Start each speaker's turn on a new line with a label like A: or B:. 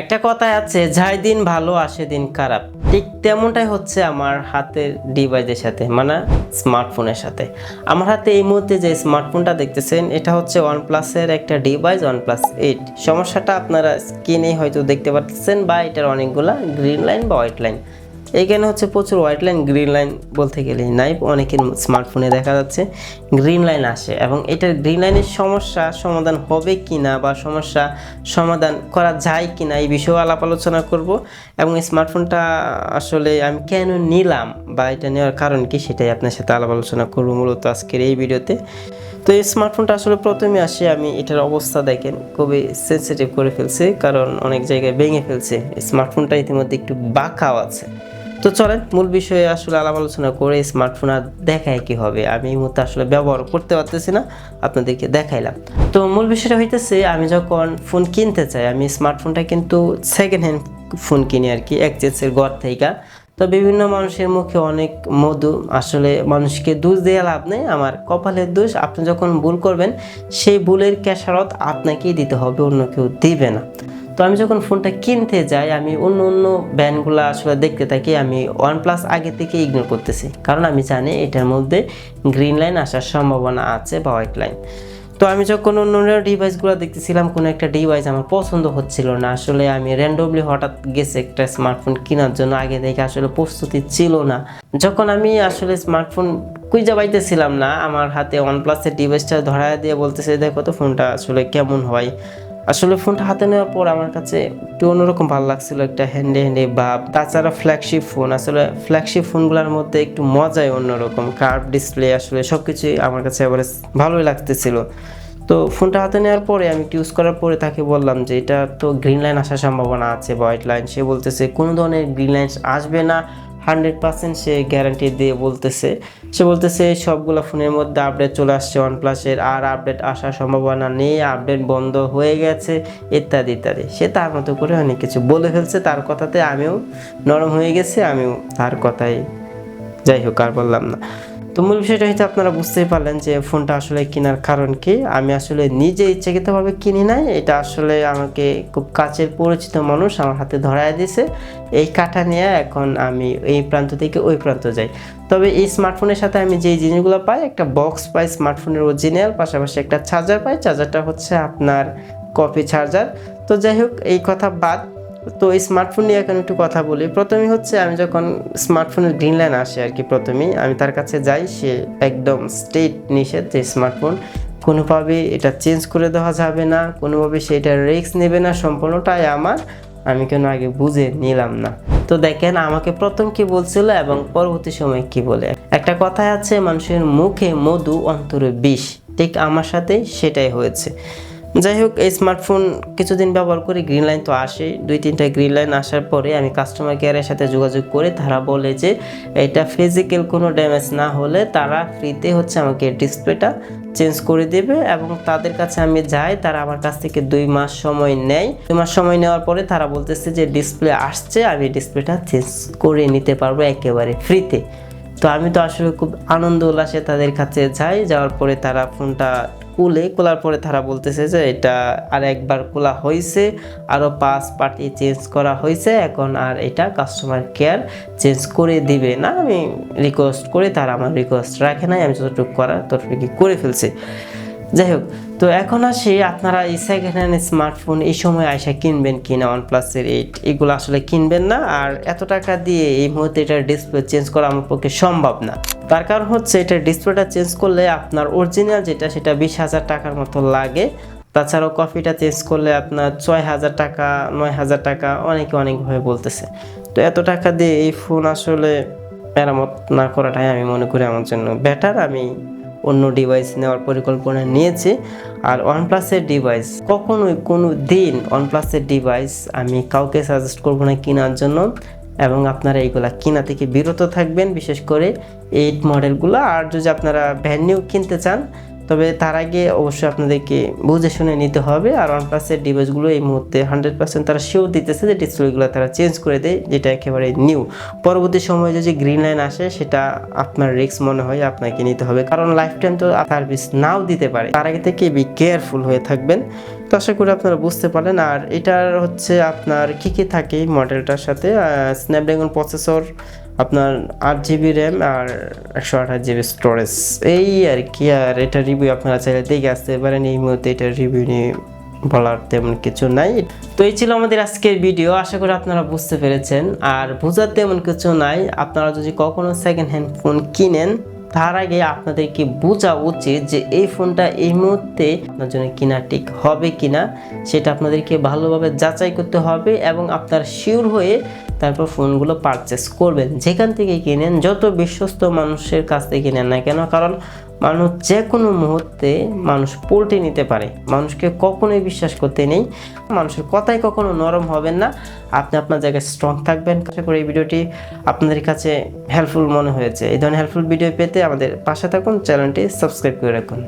A: একটা কথায় আছে, যাই দিন ভালো, আসে দিন খারাপ। ঠিক তেমনটাই হচ্ছে আমার হাতের ডিভাইসের সাথে মানে স্মার্টফোনের সাথে। আমার হাতে এই মুহূর্তে যে স্মার্টফোনটা দেখতেছেন, এটা হচ্ছে ওয়ান প্লাসের একটা ডিভাইস ওয়ান প্লাস এইট সমস্যাটা আপনারা স্ক্রিনে হয়তো দেখতে পাচ্ছেন বা এটার অনেকগুলা গ্রিন লাইন বা হোয়াইট লাইন এইখানে হচ্ছে প্রচুর হোয়াইট লাইন গ্রিন লাইন বলতে গেলে নাই। অনেকের স্মার্টফোনে দেখা যাচ্ছে গ্রিন লাইন আসে এবং এটার গ্রিন লাইনের সমস্যা সমাধান হবে কি না বা সমস্যা সমাধান করা যায় কি না এই বিষয়েও আলাপ আলোচনা করব। এবং স্মার্টফোনটা আসলে আমি কেন নিলাম বা এটা নেওয়ার কারণ কি সেটাই আপনার সাথে আলাপ আলোচনা করব মূলত আজকের এই ভিডিওতে। তো এই স্মার্টফোনটা আসলে প্রথমে আসে আমি এটার অবস্থা দেখেন, খুবই সেন্সিটিভ করে ফেলছে কারণ অনেক জায়গায় ভেঙে ফেলছে। স্মার্টফোনটা ইতিমধ্যে একটু বাঁকাও আছে। তো চলেন, মূল বিষয়ে আসলে আলাপ আলোচনা করে স্মার্টফোন আর দেখায় কি হবে। আমি এই মুহূর্তে আসলে ব্যবহার করতে পারতেছি না, আপনাদেরকে দেখাইলাম। তো মূল বিষয়টা হইতেছে, আমি যখন ফোন কিনতে চাই, আমি স্মার্টফোনটা কিন্তু সেকেন্ড হ্যান্ড ফোন কিনি আর কি এক্সচেঞ্জের ঘর থেকে। তো বিভিন্ন মানুষের মুখে অনেক মধু, আসলে মানুষকে দোষ দেওয়া লাভ নেই, আমার কপালের দোষ। আপনি যখন ভুল করবেন, সেই ভুলের ক্যাশারত আপনাকেই দিতে হবে, অন্য কেউ দিবে না। তো আমি যখন ফোনটা কিনতে যাই, আমি অন্য অন্য ব্র্যান্ডগুলো আসলে দেখতে থাকি, আমি ওয়ান প্লাস আগে থেকে ইগনোর করতেছি। কারণ আমি জানি এটার মধ্যে গ্রিন লাইন আসার সম্ভাবনা আছে বা হোয়াইট লাইন তো আমি যখন অন্য অন্য ডিভাইসগুলো দেখতেছিলাম, কোনো একটা ডিভাইস আমার পছন্দ হচ্ছিল না। আসলে আমি র্যান্ডমলি হঠাৎ গেছে একটা স্মার্টফোন কেনার জন্য, আগে থেকে আসলে প্রস্তুতি ছিল না। যখন আমি আসলে স্মার্টফোন কুইজা পাইতেছিলাম না, আমার হাতে ওয়ান প্লাসের ডিভাইসটা ধরায় দিয়ে বলতেছে, দেখো তো ফোনটা আসলে কেমন হয়? আসলে ফোনটা হাতে নেওয়ার পর আমার কাছে একটু অন্যরকম ভালো লাগছিল, একটা হ্যান্ডে হ্যান্ডে বা তাছাড়া ফ্ল্যাগশিপ ফোন আসলে ফ্ল্যাগশিপ ফোনগুলোর মধ্যে একটু মজাই অন্যরকম কার্ভ ডিসপ্লে আসলে সব কিছুই আমার কাছে এবারে ভালোই লাগতেছিল। তো ফোনটা হাতে নেওয়ার পরে আমি ইউজ করার পরে তাকে বললাম যে, এটা তো গ্রিন লাইন আসার সম্ভাবনা আছে হোয়াইট লাইন সে বলতেছে, কোনো ধরনের গ্রিন লাইন আসবে না হান্ড্রেড পার্সেন্ট সে গ্যারান্টি দিয়ে বলতেছে। সে বলতেছে, সবগুলো ফোনের মধ্যে আপডেট চলে আসছে ওয়ান প্লাসের আর আপডেট আসার সম্ভাবনা নেই আপডেট বন্ধ হয়ে গেছে, ইত্যাদি ইত্যাদি। সে তার মতো করে অনেক কিছু বলে ফেলছে, তার কথাতে আমিও নরম হয়ে গেছে, আমিও তার কথাই যাই হোক, আর বললাম না। তো মূল বিষয়টা হচ্ছে আপনারা বুঝতেই পারলেন যে ফোনটা আসলে কেনার কারণ কি। আমি আসলে নিজে ইচ্ছাকৃতভাবে কিনি নাই। এটা আসলে আমাকে খুব কাছের পরিচিত মানুষ আমার হাতে ধরায় দিয়েছে এই কাঠা নিয়ে এখন আমি এই প্রান্ত থেকে ওই প্রান্ত যাই। তবে এই স্মার্টফোনের সাথে আমি যেই জিনিসগুলো পাই, একটা বক্স পাই, স্মার্টফোনের অরিজিনাল পাশাপাশি একটা চার্জার পাই। চার্জারটা হচ্ছে আপনার কপি চার্জার তো যাই হোক, এই কথা বাদ তো এই স্মার্টফোন নিয়ে এখন একটু কথা বলি। প্রথমে হচ্ছে আমি যখন স্মার্টফোনের গ্রিন লাইন আসে আর কি প্রথমেই, আমি তার কাছে যাই, সে একদম স্টেট নিষেধ যে স্মার্টফোন কোনোভাবে এটা চেঞ্জ করে দেওয়া যাবে না, কোনোভাবে সেটা রিস্ক নেবে না, সম্পূর্ণটাই আমার, আমি কেন আগে বুঝে নিলাম না। তো দেখেন, আমাকে প্রথম কি বলছিল এবং পরবর্তী সময় কি বলে। একটা কথায় আছে, মানুষের মুখে মধু অন্তরে বিষ, ঠিক আমার সাথে সেটাই হয়েছে। যাই হোক এই স্মার্টফোন কিছুদিন ব্যবহার করে গ্রিন লাইন তো আসে। দুই, তিনটা গ্রিন লাইন আসার পরে আমি কাস্টমার কেয়ারের সাথে যোগাযোগ করে তারা বলে যে, এটা ফিজিক্যাল কোনো ড্যামেজ না হলে তারা ফ্রিতে হচ্ছে আমাকে ডিসপ্লেটা চেঞ্জ করে দেবে এবং তাদের কাছে আমি যাই, তারা আমার কাছ থেকে দুই মাস সময় নেয়। দুই মাস সময় নেওয়ার পরে তারা বলতেছে যে ডিসপ্লে আসছে, আমি ডিসপ্লেটা চেঞ্জ করে নিতে পারব একেবারে ফ্রিতে তো আমি তো আসলে খুব আনন্দ উল্লাসে তাদের কাছে যাই, যাওয়ার পরে তারা ফোনটা কুলে, কোলার পরে তারা বলতেছে যে এটা আর একবার কোলা হয়েছে আরও পাস পার্টি চেঞ্জ করা হয়েছে এখন আর এটা কাস্টমার কেয়ার চেঞ্জ করে দিবে না। আমি রিকোয়েস্ট করে, তারা আমার রিকোয়েস্ট রাখে নাই, আমি যতটুকু করার ততটুকু করে ফেলছি। যাই হোক, তো এখন আসি আপনারা এই সেকেন্ড হ্যান্ড স্মার্টফোন এই সময় আইসা কিনবেন কিনা ওয়ান প্লাসের এইট এগুলো আসলে কিনবেন না। আর এত টাকা দিয়ে এই মুহূর্তে এটার ডিসপ্লে চেঞ্জ করা আমার পক্ষে সম্ভব না। তার কারণ হচ্ছে এটার ডিসপ্লেটা চেঞ্জ করলে আপনার অরিজিনাল যেটা, সেটা বিশ হাজার টাকার মতো লাগে। তাছাড়াও কফিটা চেঞ্জ করলে আপনার ছয় হাজার টাকা, নয় হাজার টাকা অনেকে অনেকভাবে বলতেছে। তো এত টাকা দিয়ে এই ফোন আসলে মেরামত না করাটাই আমি মনে করি আমার জন্য বেটার আমি অন্য ডিভাইস নেওয়ার পরিকল্পনা নিয়েছি। আর ওয়ানপ্লাসের ডিভাইস কখনোই কোনো দিন ওয়ানপ্লাসের ডিভাইস আমি কাউকে সাজেস্ট করব না কেনার জন্য। এবং আপনারা এইগুলা কেনা থেকে বিরত থাকবেন। বিশেষ করে এইট মডেলগুলো আর যদি আপনারা ভ্যান নিউ কিনতে চান তবে তার আগে অবশ্যই আপনাদেরকে বুঝে শুনে নিতে হবে। আর ওয়ানপ্লাসের ডিভাইসগুলো এই মুহূর্তে হান্ড্রেড পার্সেন্ট তারা শিওর দিতেছে যে ডিসপ্লেগুলো তারা চেঞ্জ করে দেয়, যেটা একেবারে নিউ পরবর্তী সময়ে যদি গ্রিন লাইন আসে, সেটা আপনার রিস্ক মনে হয় আপনাকে নিতে হবে। কারণ লাইফ টাইম তো সার্ভিস নাও দিতে পারে। তার আগে থেকে বি কেয়ারফুল হয়ে থাকবেন। তো আশা করি আপনারা বুঝতে পারলেন। আর এটার হচ্ছে আপনার কী কী থাকে মডেলটার সাথে? স্ন্যাপড্রাগন প্রসেসর আপনার আট জিবি র্যাম আর একশো আঠাশ জিবি স্টোরেজ এই আর কি, আর এটা রিভিউ আপনারা চাইলে দেখে আসতে পারেন। এই মুহূর্তে এটা রিভিউ নিয়ে বলার তেমন কিছু নাই। তো এই ছিল আমাদের আজকের ভিডিও আশা করি আপনারা বুঝতে পেরেছেন। আর বোঝার তেমন কিছু নাই। আপনারা যদি কখনো সেকেন্ড হ্যান্ড ফোন কিনেন তার আগে আপনাদেরকে বোঝা উচিত যে এই ফোনটা এই মুহূর্তে আপনার জন্য কিনা ঠিক হবে কিনা, সেটা আপনাদেরকে ভালোভাবে যাচাই করতে হবে এবং আপনার শিওর হয়ে তারপর ফোনগুলো পারচেস করবেন। যেখান থেকে কিনেন, যত বিশ্বস্ত মানুষের কাছ থেকে কিনেন না কেন, কারণ মানুষ যে কোনো মুহূর্তে মানুষ পল্টে নিতে পারে। মানুষকে কখনোই বিশ্বাস করতে নেই। মানুষের কথাই কখনো নরম হবেন না। আপনি আপনার জায়গায় স্ট্রং থাকবেন। আশা করি এই ভিডিওটি আপনাদের কাছে হেল্পফুল মনে হয়েছে। এই ধরনের হেল্পফুল ভিডিও পেতে আমাদের পাশে থাকুন। চ্যানেলটি সাবস্ক্রাইব করে রাখুন।